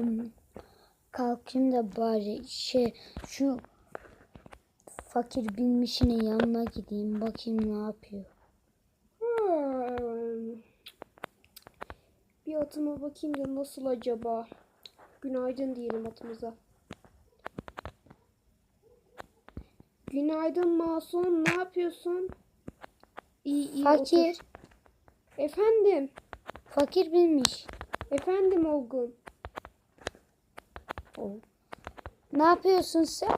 ım, kalkayım da bari şey şu fakir bilmişinin yanına gideyim bakayım ne yapıyor. Hmm. Bir atıma bakayım da nasıl acaba? Günaydın diyelim atımıza. Günaydın Masum. Ne yapıyorsun? İyi iyi Fakir, otur. Efendim. fakir bilmiş. Efendim Olgun. Ne yapıyorsun sen?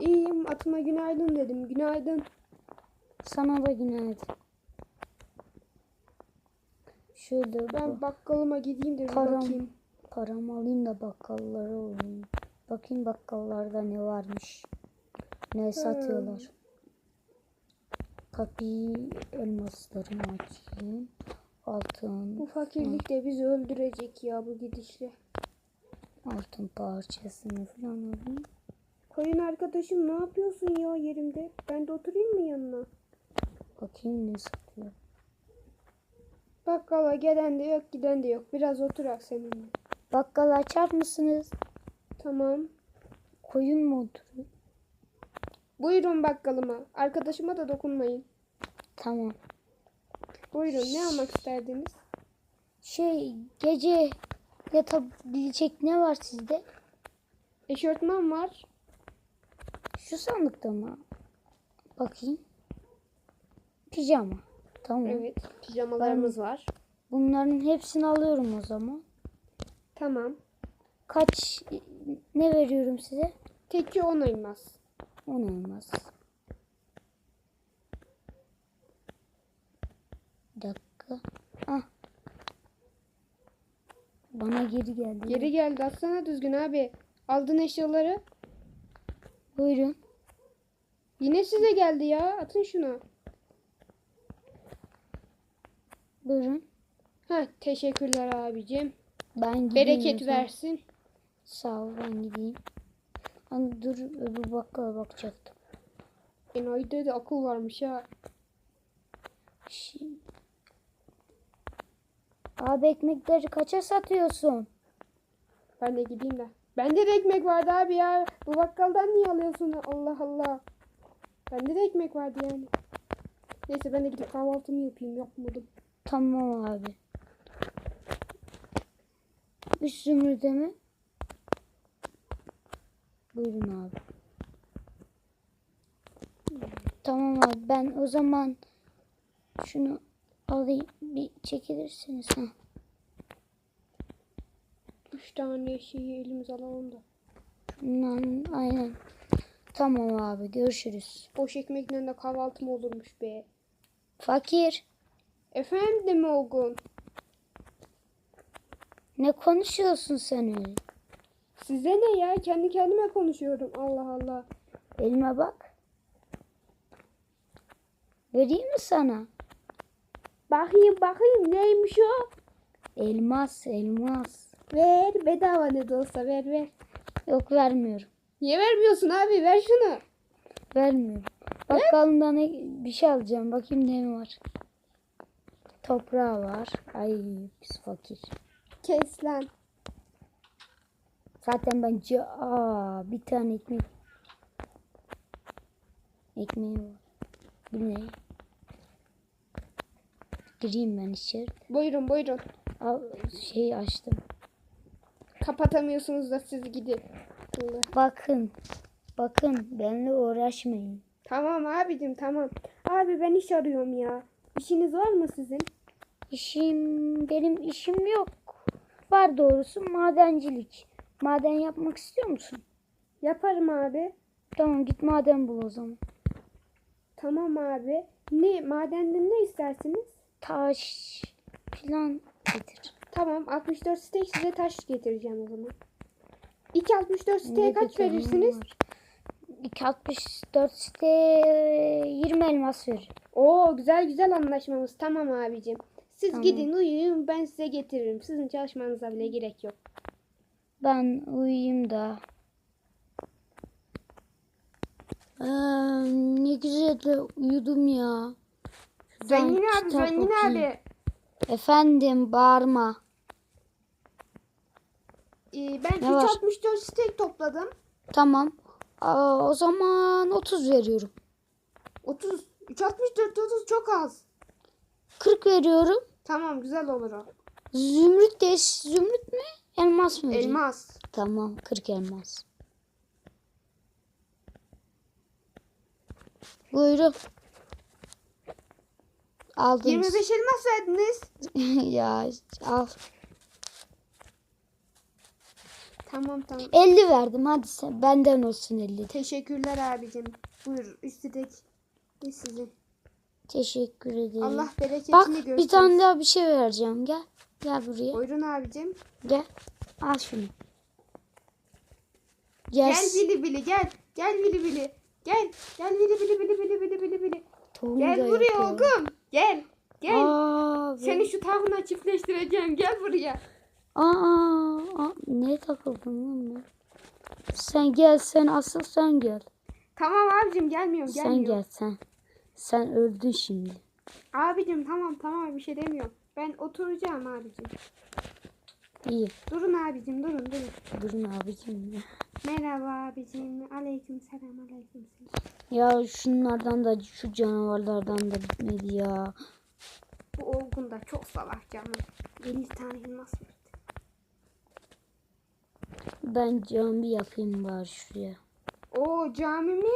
İyiyim atıma günaydın dedim. Günaydın. Sana da günaydın. Şöyle Ben ben bakkalıma gideyim de Param. bakayım. paramı alayım da bakkallara uğrayayım. Bakayım bakkallarda ne varmış. Ne satıyorlar. Kapıyı elmaslarımı açayım. Altın, Bu fakirlik de bizi öldürecek ya bu gidişle. Altın parçasını falan alayım. Koyun arkadaşım ne yapıyorsun ya yerimde? Ben de oturayım mı yanına? Bakayım ne satıyor. Bakkala gelen de yok giden de yok. Biraz oturak seninle. Bakkal açar mısınız? Tamam. Koyun mu oturuyor? Buyurun bakkalıma. Arkadaşıma da dokunmayın. Tamam. Buyurun ne almak isterdiniz? Şey gece yatabilecek ne var sizde? Eşortman var. Şu sandıkta mı? Bakayım. Pijama. Tamam. Evet. Pijamalarımız var. Bunların hepsini alıyorum o zaman. Tamam. Kaç ne veriyorum size? Teki 10 elmas. 10 elmas. Bir dakika. Bana geri geldi. Geri geldi. Atsana düzgün abi. Aldın eşyaları. Buyurun. Yine size geldi ya. Atın şunu. Buyurun. Heh, teşekkürler abicim. Ben gideyim. Bereket zaman. versin. Sağ ol ben gideyim. Hani dur öbür bakkala bakacaktım. Enayi'de de akıl varmış ha. Şimdi... Abi ekmekleri kaça satıyorsun? Ben de gideyim de. Bende de ekmek vardı abi ya. Bu bakkaldan niye alıyorsun? Allah Allah. Bende de ekmek vardı yani. Neyse ben de gidip kahvaltımı yapayım. Yapmadım. Tamam abi. Üç zümrüde mi? Buyurun abi. Tamam abi ben o zaman şunu alayım bir çekilirsiniz. Ha. Üç tane şeyi elimize alalım da. Bundan, aynen. Tamam abi görüşürüz. Boş ekmekle de kahvaltım olurmuş be. Fakir Efendim Olgun. ne konuşuyorsun sen öyle? Size ne ya? Kendi kendime konuşuyorum. Allah Allah. Elime bak. Vereyim mi sana? Bakayım bakayım neymiş o? Elmas, elmas. Ver bedava ne de olsa ver ver. Yok vermiyorum. Niye vermiyorsun abi? Ver şunu. Vermiyorum. Bakkalından bir şey alacağım. Bakayım ne var. Toprağı var. Ay pis fakir. Kes lan. Zaten bence aa bir tane ekmek. Ekmeği var. Bu ne? Gireyim ben içeri. Buyurun buyurun. Al şey açtım. Kapatamıyorsunuz da siz gidin. Bakın. Bakın benimle uğraşmayın. Tamam abicim tamam. Abi ben iş arıyorum ya. İşiniz var mı sizin? İşim benim işim yok. Var doğrusu madencilik. Maden yapmak istiyor musun? Yaparım abi. Tamam git maden bul o zaman. Tamam abi. Ne madende ne istersiniz? Taş plan getir. Tamam 64 steak size taş getireceğim o zaman. 2 64 steak'e kaç verirsiniz? var? 264 site 20 elmas verir. Oo güzel güzel anlaşmamız. Tamam abicim. Siz Tamam. gidin uyuyun ben size getiririm. Sizin çalışmanıza bile gerek yok. Ben uyuyayım da. Ee, ne güzel de uyudum ya. Zengin abi kitap zengin okuyayım. abi. Efendim bağırma. Ee, ben Ne var? 364 steak topladım. Tamam. Aa, o zaman 30 veriyorum. 30. 364 30 çok az. 40 veriyorum. Tamam güzel olur o. Zümrüt de zümrüt mü? Elmas mı? vereyim? Elmas. Tamam 40 elmas. Buyurun. Aldınız. 25 elmas verdiniz. ya al. Tamam tamam. 50 verdim hadi sen. Benden olsun 50. Teşekkürler abicim. Buyur üstelik. Ne sizin? Teşekkür ederim. Allah bereketini Bak görsün. bir tane daha bir şey vereceğim. Gel. Gel buraya. Buyurun abicim. Gel. Al şunu. Gel. Gel bili bili gel. Gel bili bili. Gel. Gel bili bili bili bili bili bili bili. Tohum Gel buraya yok ya. Gel. Gel. Aa, Seni şu tavına çiftleştireceğim. Gel buraya. Aa, aa, ne takıldın lan ben? Sen gel sen asıl sen gel. Tamam abicim gelmiyorum Sen gelmiyorum. gel sen. Sen öldün şimdi. Abicim tamam tamam bir şey demiyorum. Ben oturacağım abicim. İyi. Durun abicim durun durun. Durun abicim ya. Merhaba abicim. Aleyküm selam aleyküm selam. Ya şunlardan da şu canavarlardan da bitmedi ya. Bu olgun da çok salak canım. 50 tane elmas verdi. Ben cami yapayım bari şuraya. Oo cami mi?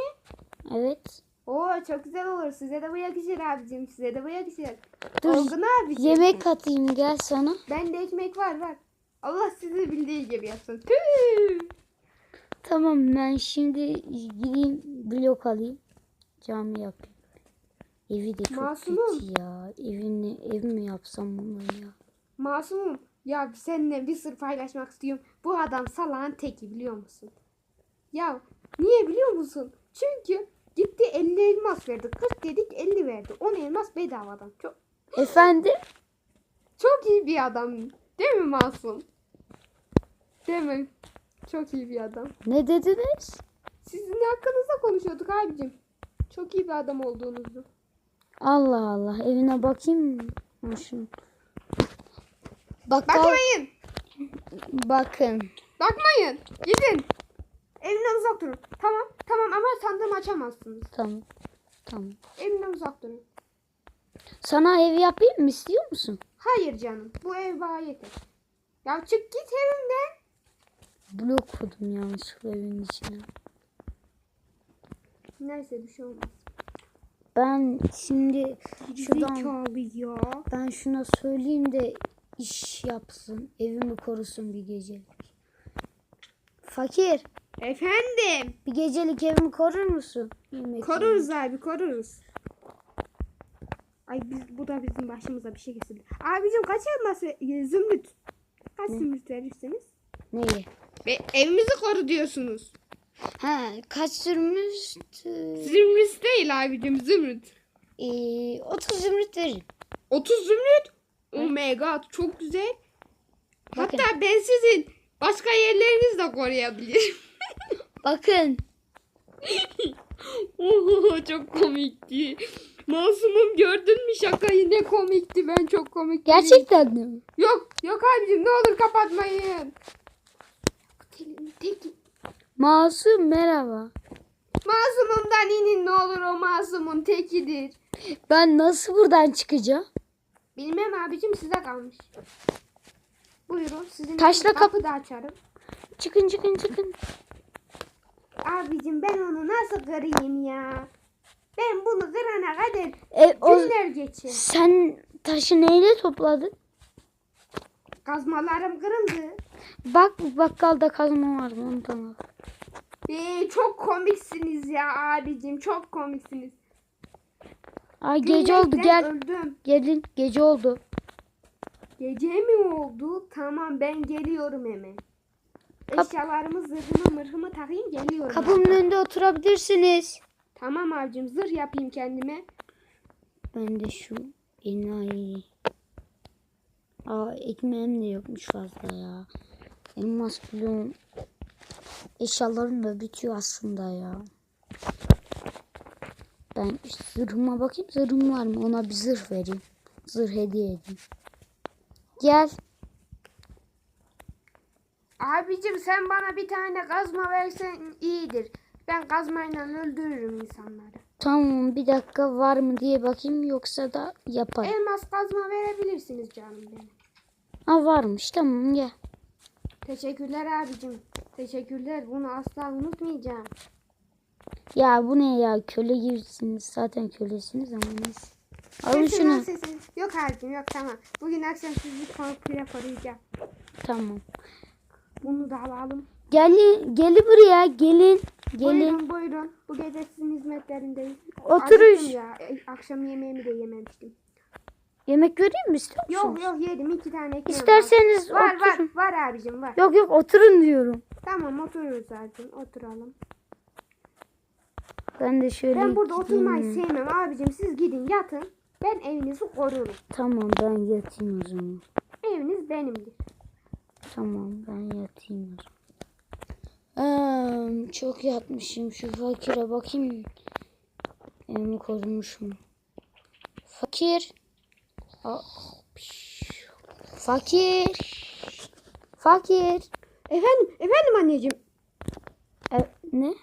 Evet. Oo çok güzel olur. Size de bu yakışır abicim. Size de bu yakışır. Dur, Olgun abicim. Yemek katayım gel sana. Bende ekmek var var. Allah sizi bildiği gibi yapsın. Tüh. Tamam ben şimdi gideyim blok alayım. Cami yapayım. Evi de çok Masumum. kötü ya. Evini, ev mi yapsam bundan ya? Masumum. Ya seninle bir sır paylaşmak istiyorum. Bu adam salağın teki biliyor musun? Ya niye biliyor musun? Çünkü gitti 50 elmas verdi. 40 dedik 50 verdi. 10 elmas bedavadan. Çok Efendim? çok iyi bir adam. Değil mi Masum? Değil mi? Çok iyi bir adam. Ne dediniz? Sizin hakkınızda konuşuyorduk abicim. Çok iyi bir adam olduğunuzu. Allah Allah evine bakayım mı? Şunu. Bakkal, Bakmayın. bakın. Bakmayın. Gidin. Evimden uzak durun. Tamam. Tamam ama sandığımı açamazsınız. Tamam. Tamam. Evimden uzak durun. Sana ev yapayım mı istiyor musun? Hayır canım. Bu ev bana yeter. Ya çık git evimden. Blok koydum yanlışlıkla evin içine. Neyse bir şey olmaz. Ben şimdi şuradan Zekalı ya. ben şuna söyleyeyim de iş yapsın. Evimi korusun bir gecelik. Fakir Efendim. bir gecelik evimi korur musun? Yemek Koruruz abi koruruz. Ay biz, bu da bizim başımıza bir şey getirdi. Abicim kaç elmas ve- e, zümrüt? Kaç zümrüt verirseniz? Neyi? Ve evimizi koru diyorsunuz. Ha kaç sürmüş? Zümrüt değil abicim zümrüt. Ee, 30 zümrüt veririm. 30 zümrüt. Oh my god çok güzel. Bakın. Hatta ben sizin başka yerlerinizi de koruyabilirim. Bakın. Oho çok komikti. Masumum gördün mü şakayı ne komikti ben çok komik. Gerçekten mi? Yok yok abicim ne olur kapatmayın. Telin teki. Masum merhaba. Masumumdan inin ne olur o masumun tekidir. Ben nasıl buradan çıkacağım? Bilmem abicim size kalmış. Buyurun sizin Taşla kapı da açarım. Çıkın çıkın çıkın. Abicim ben onu nasıl kırayım ya? Ben bunu kırana kadar E, o, günler geçer. sen taşı neyle topladın? Kazmalarım kırıldı. Bak bakkalda kazma var ondan al. Ee, çok komiksiniz ya abicim çok komiksiniz. Ay gece oldu gel. Öldüm. Gelin gece oldu. Gece mi oldu? Tamam ben geliyorum hemen. Kap- Eşyalarımı zırhımı mırhımı takayım geliyorum. Kapımın önünde oturabilirsiniz. Tamam abicim zırh yapayım kendime. Ben de şu enayi. Aa ekmeğim de yokmuş fazla ya. Elmas bloğum. Eşyalarım da bitiyor aslında ya. Ben zırhıma bakayım zırhım var mı? Ona bir zırh vereyim. Zırh hediye edeyim. Gel. Abicim sen bana bir tane kazma versen iyidir. Ben kazmayla öldürürüm insanları. Tamam bir dakika var mı diye bakayım yoksa da yaparım. Elmas kazma verebilirsiniz canım benim. Ha varmış tamam gel. Teşekkürler abicim. Teşekkürler. Bunu asla unutmayacağım. Ya bu ne ya köle gibisiniz zaten kölesiniz ama neyse. Alın Kesin lan şunu. sesini. Yok abicim yok tamam. Bugün akşam sizi komple koruyacağım. Tamam. Bunu da alalım. Gelin geli buraya gelin. Gelin. Buyurun buyurun. Bu gece sizin hizmetlerindeyim. Oturuş. Acıktım Ya. E, Akşam yemeğimi de yememiştim. Yemek vereyim mi istiyor musunuz? Yok yok yedim. iki tane ekmeğim İsterseniz var. Var oturun. var. Var abicim var. Yok yok oturun diyorum. Tamam oturuyoruz zaten. Oturalım. Ben de şöyle Ben burada gideyim. oturmayı sevmem abicim. Siz gidin yatın. Ben evinizi korurum. Tamam ben yatayım o zaman. Eviniz benimdir. Tamam ben yatayım o zaman. Ee, çok yatmışım şu fakire bakayım. Evimi korumuş mu? Fakir. Aa. Fakir. Fakir. Efendim, efendim anneciğim. E, ne?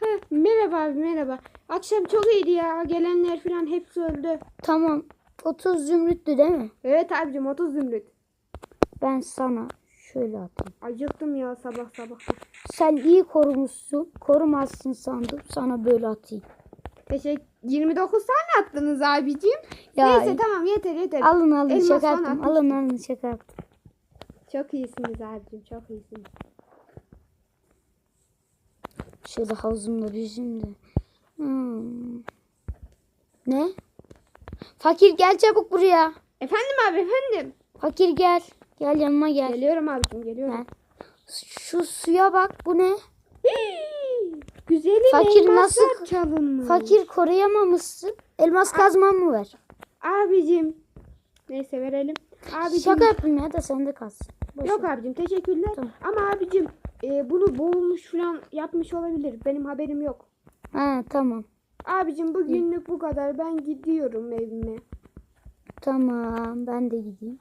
Ha, merhaba abi merhaba. Akşam çok iyiydi ya. Gelenler falan hepsi öldü. Tamam. 30 zümrüttü değil mi? Evet abicim 30 zümrüt. Ben sana şöyle atayım. Acıktım ya sabah sabah. Sen iyi korumuşsun. Korumazsın sandım. Sana böyle atayım. Teşekkür 29 tane attınız abicim. Ya, Neyse tamam yeter yeter. Alın alın Elmas şaka yaptım. atmıştım. Alın alın şaka yaptım. Çok iyisiniz abicim çok iyisiniz. Şöyle havuzumda bizim de. Hmm. Ne? Fakir gel çabuk buraya. Efendim abi efendim. Fakir gel. Gel yanıma gel. Geliyorum abicim geliyorum. Gel. Şu suya bak bu ne? Hii, Güzelim Fakir nasıl- çalınmış. Fakir koruyamamışsın. Elmas kazmamı ver. Abicim. Neyse verelim. Abicim. Şaka yaptım ya da sende kalsın. Boş Yok ver. abicim teşekkürler. Tamam. Ama abicim e, bunu boğulmuş falan yapmış olabilir. Benim haberim yok. Ha tamam. Abicim bugünlük bu kadar. Ben gidiyorum evime. Tamam ben de gideyim.